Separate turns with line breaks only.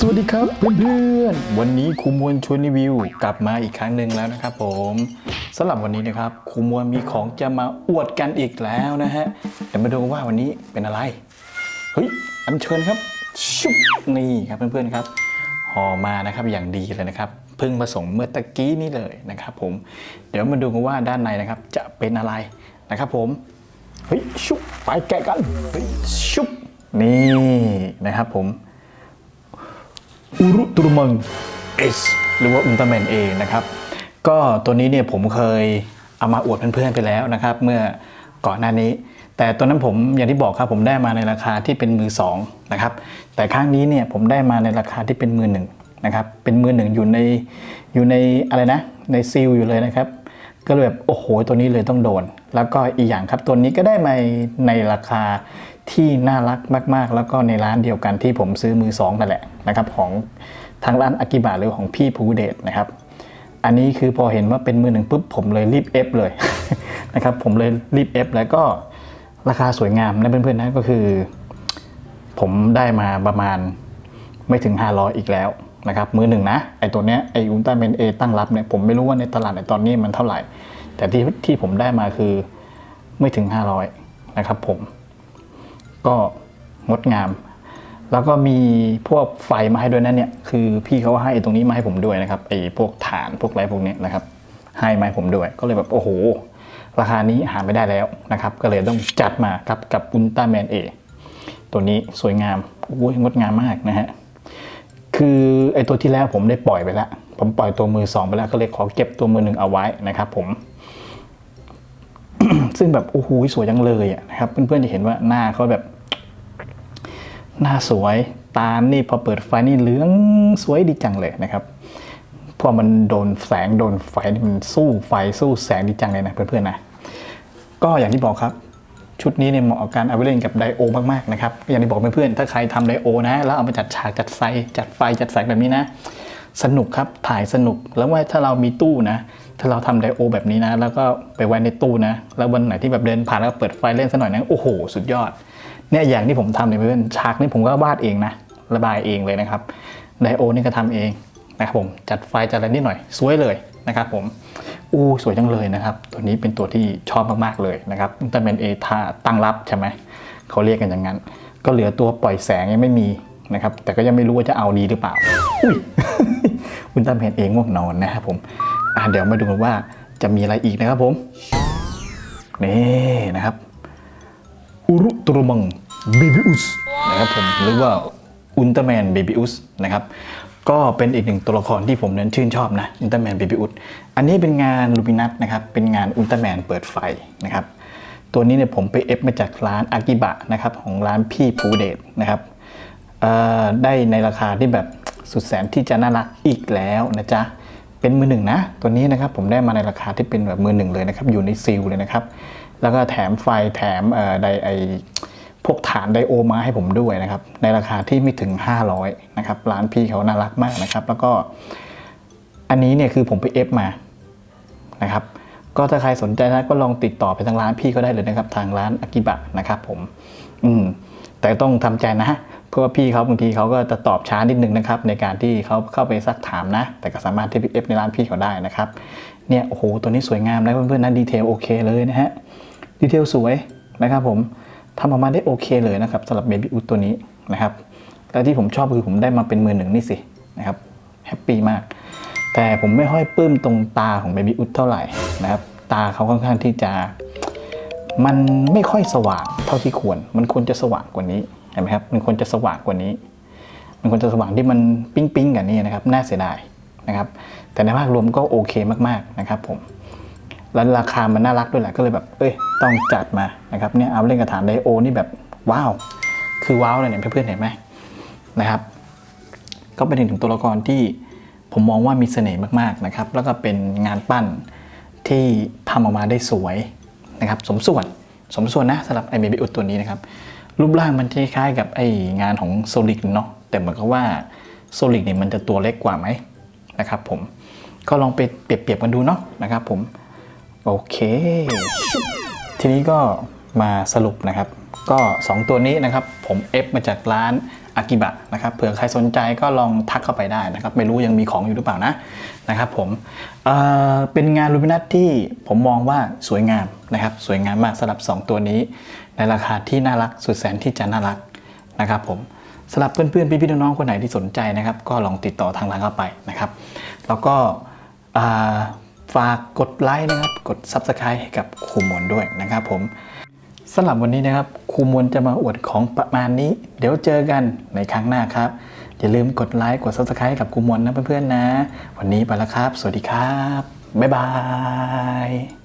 สวัสดีครับเพื่อนๆ วันนี้ครูมวลชวนรีวิว กลับมาอีกครั้งหนึ่งแล้วนะครับผมสำหรับวันนี้นะครับครูมวลมีของจะมาอวดกันอีกแล้วนะฮะเดี๋ยวมาดูว่าวันนี้เป็นอะไรเฮ้ยอัญเชิญครับชุบนี่ครับเพื่อนๆครับห่อมานะครับอย่างดีเลยนะครับเพิ่งมาส่งเมื่อตะกี้นี้เลยนะครับ ผม เดี๋ยวมาดูกันว่าด้านในนะครับ จะเป็นอะไรนะครับผมเฮ้ยชุบไปแกะกันเฮ้ยชุบนี่นะครับผม อุรุตุรุมัง S หรือว่าอุลตร้าแมน A นะครับ ก็ตัวนี้เนี่ยผมเคยเอามาอวดเพื่อนๆไปแล้วนะครับ เมื่อก่อนหน้านี้ แต่ตัวนั้นผมอย่างที่บอกครับผมได้มาในราคาที่เป็นมือสองนะครับ แต่ครั้งนี้เนี่ยผมได้มาในราคาที่เป็นมือหนึ่งนะครับ เป็นมือหนึ่งอยู่ในอยู่ในอะไรนะ ในซีลอยู่เลยนะครับ ก็เลยแบบโอ้โหตัวนี้เลยต้องโดน แล้วก็อีกอย่างครับตัวนี้ก็ได้มาในราคา ที่น่ารักมาก ๆ แล้วก็ในร้านเดียวกันที่ผมซื้อมือสองนั่นแหละนะครับของทางร้านอากิบะหรือของพี่ภูเดชนะครับ อันนี้คือพอเห็นว่าเป็นมือหนึ่งปุ๊บผมเลยรีบเอฟเลยนะครับผมเลยรีบเอฟแล้วก็ราคาสวยงามนะเพื่อนๆนะก็คือ ผมได้มาประมาณไม่ถึง 500 อีกแล้วนะครับมือหนึ่งนะไอตัวเนี้ยไออุลตร้าแมนเอตั้งรับเนี่ยผมไม่รู้ว่าในตลาดในตอนนี้มันเท่าไหร่ แต่ที่ที่ผมได้มาคือไม่ถึง 500 นะครับผม ก็งดงาม แล้วก็มีพวกไฟมาให้ด้วยนะเนี่ยคือพี่เขาให้ตรงนี้มาให้ผมด้วยนะครับไอ้พวกฐานพวกอะไรพวกนี้นะครับ ให้มาให้ผมด้วย ก็เลยแบบโอ้โห ราคานี้หาไม่ได้แล้วนะครับ ก็เลยต้องจัดมาครับกับอุลตร้าแมนเอตัวนี้สวยงามโอ้ยงดงามมากนะฮะคือไอตัวที่แล้วผมได้ปล่อยไปแล้ว ผมปล่อยตัวมือสองไปแล้วก็เลยขอเก็บตัวมือหนึ่งเอาไว้นะครับผม ซึ่งแบบโอ้โหสวยจังเลยนะครับเพื่อนๆจะเห็นว่าหน้าเขาแบบหน้าสวยตานี่พอเปิดไฟนี่เหลืองสวยดีจังเลยนะครับพอมันโดนแสงโดนไฟนี่มันสู้ไฟสู้แสงดีจังเลยนะเพื่อนๆนะก็อย่างที่บอกครับชุดนี้เนี่ยเหมาะกับการเอาไปเล่นกับไดโอมากๆนะครับอย่างที่บอกเพื่อนๆถ้าใครทำไดโอนะแล้วเอามาจัดฉากจัดไฟจัดไฟจัดแสงแบบนี้นะ สนุกครับถ่ายสนุกแล้วว่าถ้าเรามีตู้นะ ถ้าเราทำไดโอแบบนี้นะ แล้วก็ไปไว้ในตู้นะ แล้ววันไหนที่แบบเดินผ่านแล้วเปิดไฟเล่นสักหน่อยนะโอ้โห สุดยอด เนี่ยอย่างที่ผมทำเนี่ยเพื่อนฉากนี่ผมก็วาดเองนะ ระบายเองเลยนะครับ ไดโอนี่ก็ทำเองนะครับผม จัดไฟจัดอะไรนิดหน่อย สวยเลยนะครับผม อู้สวยจังเลยนะครับ ตัวนี้เป็นตัวที่ชอบมากๆเลยนะครับอุลตร้าแมนเอท่าตั้งรับใช่ไหม เขาเรียกกันอย่างนั้น ก็เหลือตัวปล่อยแสงยังไม่มีนะครับ แต่ก็ยังไม่รู้ว่าจะเอาดีหรือเปล่า อุ้ยอุลตร้าแมนเองง่วงนอนนะครับผม อะเดี๋ยวมาดูกันว่าจะมีอะไรอีกนะครับผม นี่นะครับ อุรุตรมังเบบิอุสนะครับผมหรือว่าอุลตร้าแมนเบบิอุสนะครับก็เป็นอีกหนึ่งตัวละครที่ผมนั้นชื่นชอบนะอุลตร้าแมนเบบิอุสอันนี้เป็นงานลูมินัสนะครับเป็นงานอุลตร้าแมนเปิดไฟนะครับตัวนี้เนี่ยผมไปเอฟมาจากร้านอากิบะนะครับของร้านพี่ภูเดชนะครับได้ในราคาที่แบบสุดแสนที่จะน่ารักอีกแล้วนะจ๊ะ เป็นมือหนึ่งนะ ตัวนี้นะครับผมได้มาในราคาที่เป็นแบบมือหนึ่งเลยนะครับ อยู่ในซีลเลยนะครับ แล้วก็แถมไฟแถมเอ่อไดไอพวกฐานไดโอมาให้ผมด้วยนะครับ ในราคาที่ไม่ถึง 500นะครับร้านพี่เขาน่ารักมากนะครับ แล้วก็อันนี้เนี่ยคือผมไปเอฟมานะครับก็ถ้าใครสนใจนะก็ลองติดต่อไปทางร้านพี่ก็ได้เลยนะครับ ทางร้านอากิบะนะครับผม อืมแต่ต้องทำใจนะ เพราะว่าพี่เขาบางทีเขาก็จะตอบช้านิดนึงนะครับในการที่เขาเข้าไปซักถามนะ แต่ก็สามารถที่ไปเอฟในร้านพี่เขาได้นะครับเนี่ยโอ้โหตัวนี้สวยงามนะเพื่อนๆนะดีเทลโอเคเลยนะฮะดีเทลสวยนะครับผมทำออกมาได้โอเคเลยนะครับสำหรับเบบี้อุตัวนี้นะครับและที่ผมชอบคือผมได้มาเป็นมือหนึ่งนี่สินะครับแฮปปี้มาก แต่ผมไม่ค่อยปลื้มตรงตาของเบบี้อุดเท่าไหร่นะครับตาเขาค่อนข้างที่จะ มันไม่ค่อยสว่างเท่าที่ควร มันควรจะสว่างกว่านี้ ห็นไหมครับมันควรจะสว่างกว่านี้ มันควรจะสว่างที่มันปิ้งปิ้งๆกันนี่นะครับน่าเสียดายนะครับ แต่ในภาพรวมก็โอเคมากๆนะครับผมแล้วราคามันน่ารักด้วยแหละก็เลยแบบเอ้ยต้องจัดมานะครับเนี่ยเอาเล่นกระถางไดโอนี่แบบว้าวคือว้าวเลยเนี่ยเพื่อนๆเห็นไหมนะครับ ก็เป็นอีกหนึ่งตัวละครที่ผมมองว่ามีเสน่ห์มากๆนะครับ แล้วก็เป็นงานปั้นที่ทำออกมาได้สวยนะครับ สมส่วนสมส่วนนะสำหรับไอเบบี้อุดตัวนี้นะครับ รูปร่างมันคล้ายๆกับไองานของโซลิกเนาะแต่เหมือนกับว่าโซลิกเนี่ยมันจะตัวเล็กกว่าไหมนะครับผมก็ลองไปเปรียบๆกันดูเนาะนะครับผมโอเค ทีนี้ก็มาสรุปนะครับ ก็ 2 ตัวนี้นะครับ ผมเอฟมาจากร้าน อากิบะนะครับเผื่อใครสนใจก็ลองทักเข้าไปได้นะครับ ไม่รู้ยังมีของอยู่หรือเปล่านะนะครับผมเเป็นงานลูมินัสที่ผมมองว่าสวยงามนะครับ สวยงามมากสำหรับ 2 ตัวนี้ ในราคาที่น่ารักสุดแสนที่จะน่ารักนะครับผมสำหรับเพื่อนๆพี่ๆน้องๆคนไหนที่สนใจนะครับ ก็ลองติดต่อทางร้านเข้าไปนะครับ แล้วก็ฝากกดไลค์นะครับ กด Subscribe ให้กับครูมนด้วยนะครับผม สำหรับวันนี้นะครับครูมวลจะมาอวดของประมาณนี้ เดี๋ยวเจอกันในครั้งหน้าครับ อย่าลืมกดไลค์กด Subscribe กับครูมวลนะเพื่อนๆนะ วันนี้ไปแล้วครับ สวัสดีครับ บ๊ายบาย